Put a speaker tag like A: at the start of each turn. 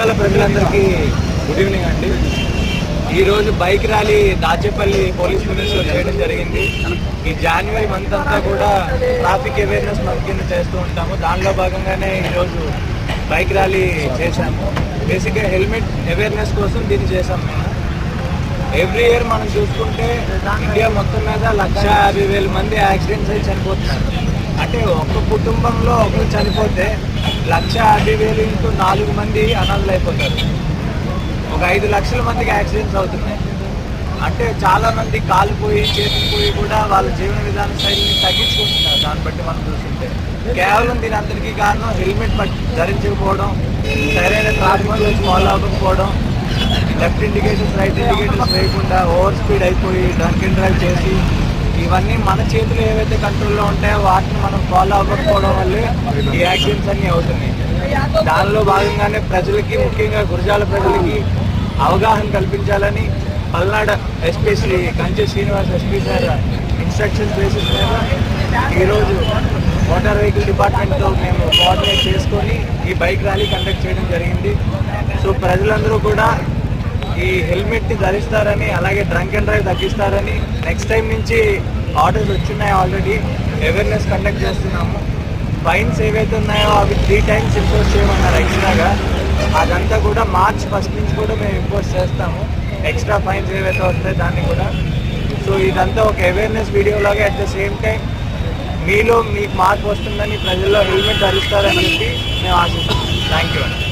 A: జిల్లాల ప్రజలందరికీ good evening అండి. ఈరోజు బైక్ ర్యాలీ దాచేపల్లి పోలీస్ యూనిట్స్లో చేయడం జరిగింది. ఈ జనవరి మంత్ అంతా కూడా ట్రాఫిక్ అవేర్నెస్ మంత్ కింద చేస్తూ ఉంటాము. దానిలో భాగంగానే ఈరోజు బైక్ ర్యాలీ చేశాము. బేసిక్గా హెల్మెట్ అవేర్నెస్ కోసం దీన్ని చేశాం మేము. ఎవ్రీ ఇయర్ మనం చూసుకుంటే ఇండియా మొత్తం మీద లక్ష యాభై వేల మంది యాక్సిడెంట్స్ అయి చనిపోతున్నారు. అంటే ఒక్క కుటుంబంలో ఒకరు చనిపోతే లక్ష యాభై వేలు ఇంటూ నాలుగు మంది అనాథలు అయిపోతారు ఒక ఐదు లక్షల మందికి యాక్సిడెంట్స్ అవుతున్నాయి. అంటే చాలామంది కాలు పోయి చేతులు పోయి కూడా వాళ్ళ జీవన విధాన శైలిని తగ్గించుకుంటున్నారు. దాన్ని బట్టి మనం చూస్తుంటే కేవలం దీని అందరికీ కారణం హెల్మెట్ ధరించకపోవడం సరైన ట్రాఫిక్ రూల్స్ ఫాలో అవ్వకపోవడం లెఫ్ట్ ఇండికేషన్స్ రైట్ ఇండికేటర్స్ వేయకుండా ఓవర్ స్పీడ్ అయిపోయి డ్రంక్ అండ్ డ్రైవ్ చేసి ఇవన్నీ మన చేతులు ఏవైతే కంట్రోల్లో ఉంటాయో వాటిని మనం ఫాలో అవ్వకపోవడం వల్లే ఈ యాక్సిడెంట్స్ అన్నీ అవుతున్నాయి. దానిలో భాగంగానే ప్రజలకి ముఖ్యంగా గురజాల ప్రజలకి అవగాహన కల్పించాలని Palnadu SP Sri Kanche Srinivas SP sir instruction basis మీద ఈరోజు మోటార్ వెహికల్ డిపార్ట్మెంట్తో మేము కోఆర్డినేట్ చేసుకొని ఈ బైక్ ర్యాలీ కండక్ట్ చేయడం జరిగింది. సో ప్రజలందరూ కూడా ఈ హెల్మెట్ని ధరిస్తారని అలాగే డ్రంక్ అండ్ డ్రైవ్ తగ్గిస్తారని నెక్స్ట్ టైం నుంచి ఆర్డర్స్ వచ్చినాయి ఆల్రెడీ అవేర్నెస్ కండక్ట్ చేస్తున్నాము. ఫైన్స్ ఏవైతే ఉన్నాయో అవి త్రీ టైమ్స్ ఇంపోజ్ చేయమన్నారు ఎక్స్ట్రాగా అదంతా కూడా మార్చ్ ఫస్ట్ నుంచి కూడా మేము ఇంపోజ్ చేస్తాము. ఎక్స్ట్రా ఫైన్స్ ఏవైతే వస్తాయి దాన్ని కూడా. సో ఇదంతా ఒక అవేర్నెస్ వీడియోలాగా అట్ ద సేమ్ టైం మీలో మీకు మార్పు వస్తుందని ప్రజల్లో హెల్మెట్ ధరిస్తారని చెప్పి మేము ఆశిస్తున్నాం. థ్యాంక్ యూ అండి